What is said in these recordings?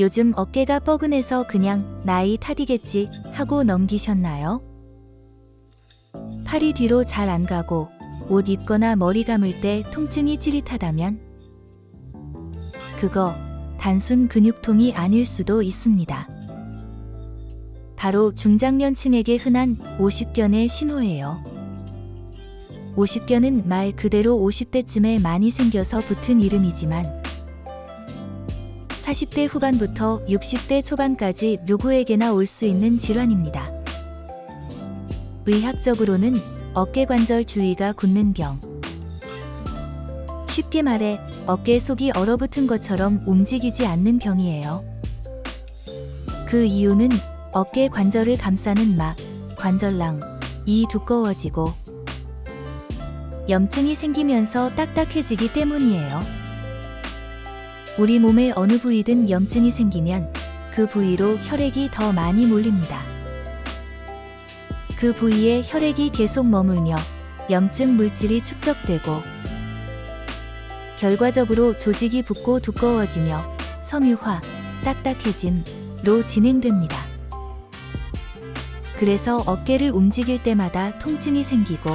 요즘 어깨가 뻐근해서 그냥 나이 탓이겠지 하고 넘기셨나요? 팔이 뒤로 잘 안 가고 옷 입거나 머리 감을 때 통증이 찌릿하다면 그거 단순 근육통이 아닐 수도 있습니다. 바로 중장년층에게 흔한 50변의 신호예요. 50변은 말 그대로 50대쯤에 많이 생겨서 붙은 이름이지만 40대 후반부터 60대 초반까지 누구에게나 올 수 있는 질환입니다. 의학적으로는 어깨관절 주위가 굳는 병. 쉽게 말해 어깨 속이 얼어붙은 것처럼 움직이지 않는 병이에요. 그 이유는 어깨 관절을 감싸는 막, 관절낭, 이 두꺼워지고 염증이 생기면서 딱딱해지기 때문이에요. 우리 몸의 어느 부위든 염증이 생기면 그 부위로 혈액이 더 많이 몰립니다. 그 부위에 혈액이 계속 머물며 염증 물질이 축적되고 결과적으로 조직이 붓고 두꺼워지며 섬유화, 딱딱해짐로 진행됩니다. 그래서 어깨를 움직일 때마다 통증이 생기고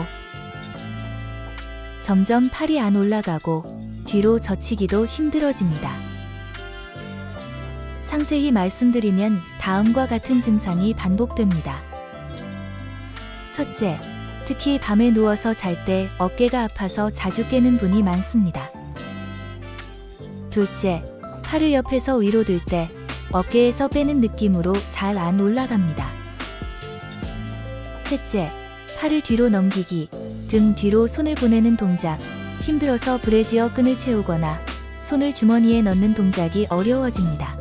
점점 팔이 안 올라가고 뒤로 젖히기도 힘들어집니다. 상세히 말씀드리면 다음과 같은 증상이 반복됩니다. 첫째, 특히 밤에 누워서 잘 때 어깨가 아파서 자주 깨는 분이 많습니다. 둘째, 팔을 옆에서 위로 들 때 어깨에서 빼는 느낌으로 잘 안 올라갑니다. 셋째, 팔을 뒤로 넘기기, 등 뒤로 손을 보내는 동작, 힘들어서 브래지어 끈을 채우거나 손을 주머니에 넣는 동작이 어려워집니다.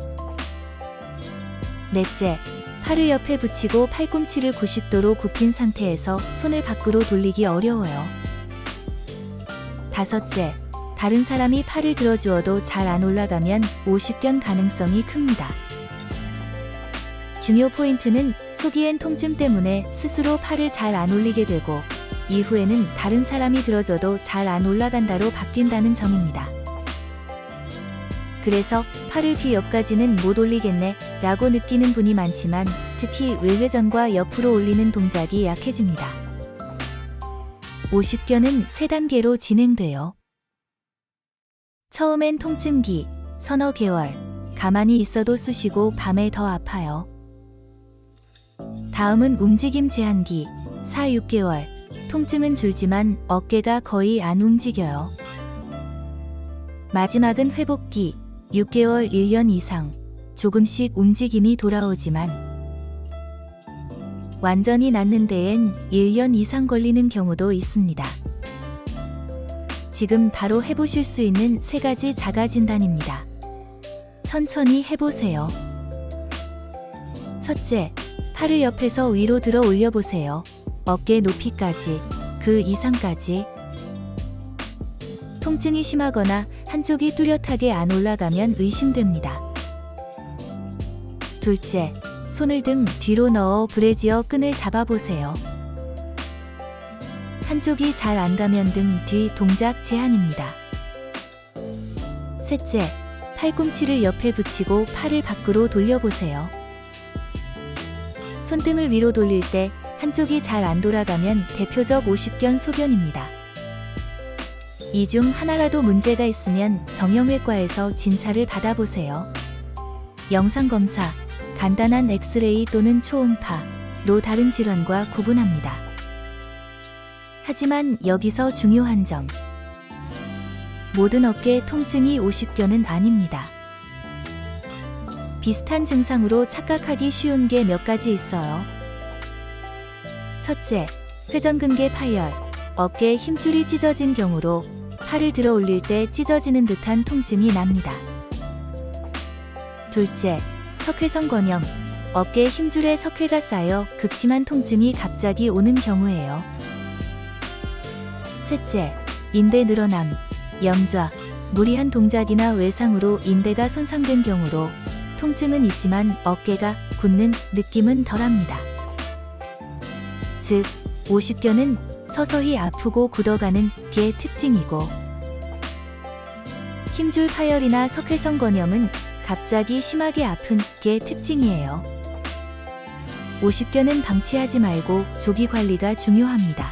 넷째, 팔을 옆에 붙이고 팔꿈치를 90도로 굽힌 상태에서 손을 밖으로 돌리기 어려워요. 다섯째, 다른 사람이 팔을 들어주어도 잘 안 올라가면 50견 가능성이 큽니다. 중요 포인트는 초기엔 통증 때문에 스스로 팔을 잘 안 올리게 되고 이후에는 다른 사람이 들어줘도 잘 안 올라간다로 바뀐다는 점입니다. 그래서 팔을 귀 옆까지는 못 올리겠네 라고 느끼는 분이 많지만 특히 외회전과 옆으로 올리는 동작이 약해집니다. 50견은 3단계로 진행돼요. 처음엔 통증기, 서너 개월, 가만히 있어도 쑤시고 밤에 더 아파요. 다음은 움직임 제한기, 4, 6개월, 통증은 줄지만 어깨가 거의 안 움직여요. 마지막은 회복기, 6개월 1년 이상, 조금씩 움직임이 돌아오지만 완전히 낫는 데엔 1년 이상 걸리는 경우도 있습니다. 지금 바로 해보실 수 있는 세 가지 자가 진단입니다. 천천히 해보세요. 첫째, 팔을 옆에서 위로 들어 올려보세요. 어깨 높이까지, 그 이상까지. 통증이 심하거나 한쪽이 뚜렷하게 안 올라가면 의심됩니다. 둘째, 손을 등 뒤로 넣어 브래지어 끈을 잡아보세요. 한쪽이 잘 안 가면 등 뒤 동작 제한입니다. 셋째, 팔꿈치를 옆에 붙이고 팔을 밖으로 돌려보세요. 손등을 위로 돌릴 때 한쪽이 잘 안 돌아가면 대표적 50견 소견입니다. 이 중 하나라도 문제가 있으면 정형외과에서 진찰을 받아보세요. 영상검사, 간단한 엑스레이 또는 초음파로 다른 질환과 구분합니다. 하지만 여기서 중요한 점. 모든 어깨 통증이 50견은 아닙니다. 비슷한 증상으로 착각하기 쉬운 게 몇 가지 있어요. 첫째, 회전근개 파열, 어깨 힘줄이 찢어진 경우로 팔을 들어 올릴 때 찢어지는 듯한 통증이 납니다. 둘째, 석회성 건염, 어깨 힘줄에 석회가 쌓여 극심한 통증이 갑자기 오는 경우예요. 셋째, 인대 늘어남, 염좌, 무리한 동작이나 외상으로 인대가 손상된 경우로 통증은 있지만 어깨가 굳는 느낌은 덜합니다. 즉, 50견은 서서히 아프고 굳어가는 게 특징이고 힘줄 파열이나 석회성 건염은 갑자기 심하게 아픈 게 특징이에요. 50견은 방치하지 말고 조기 관리가 중요합니다.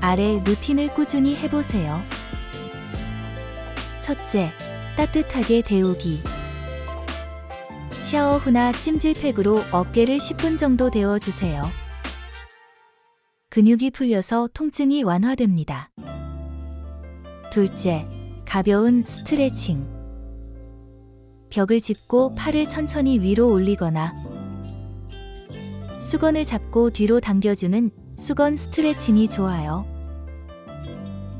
아래 루틴을 꾸준히 해보세요. 첫째, 따뜻하게 데우기. 샤워 후나 찜질팩으로 어깨를 10분 정도 데워주세요. 근육이 풀려서 통증이 완화됩니다. 둘째, 가벼운 스트레칭. 벽을 짚고 팔을 천천히 위로 올리거나 수건을 잡고 뒤로 당겨주는 수건 스트레칭이 좋아요.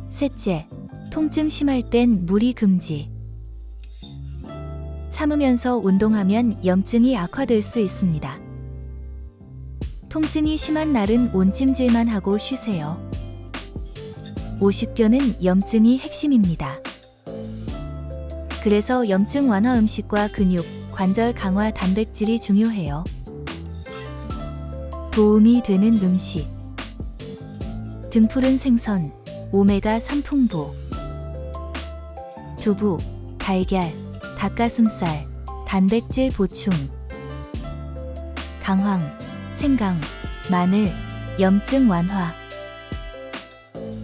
셋째, 통증 심할 땐 무리 금지. 참으면서 운동하면 염증이 악화될 수 있습니다. 통증이 심한 날은 온찜질만 하고 쉬세요. 50견은 염증이 핵심입니다. 그래서 염증 완화 음식과 근육, 관절 강화 단백질이 중요해요. 도움이 되는 음식. 등푸른 생선, 오메가 3 풍부. 두부, 달걀, 닭가슴살, 단백질 보충. 강황, 생강, 마늘, 염증 완화.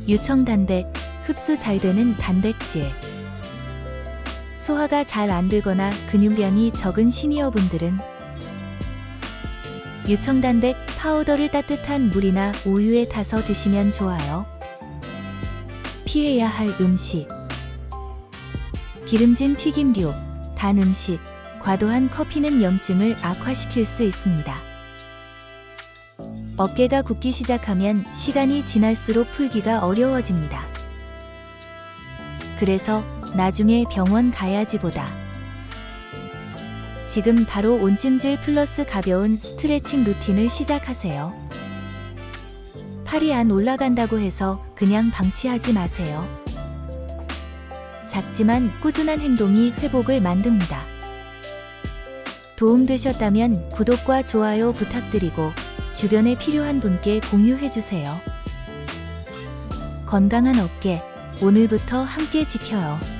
유청단백, 흡수 잘 되는 단백질. 소화가 잘 안 되거나 근육량이 적은 시니어분들은 유청단백 파우더를 따뜻한 물이나 우유에 타서 드시면 좋아요. 피해야 할 음식. 기름진 튀김류, 단 음식, 과도한 커피는 염증을 악화시킬 수 있습니다. 어깨가 굽기 시작하면 시간이 지날수록 풀기가 어려워집니다. 그래서 나중에 병원 가야지보다 지금 바로 온찜질 플러스 가벼운 스트레칭 루틴을 시작하세요. 팔이 안 올라간다고 해서 그냥 방치하지 마세요. 작지만 꾸준한 행동이 회복을 만듭니다. 도움되셨다면 구독과 좋아요 부탁드리고 주변에 필요한 분께 공유해주세요. 건강한 어깨, 오늘부터 함께 지켜요.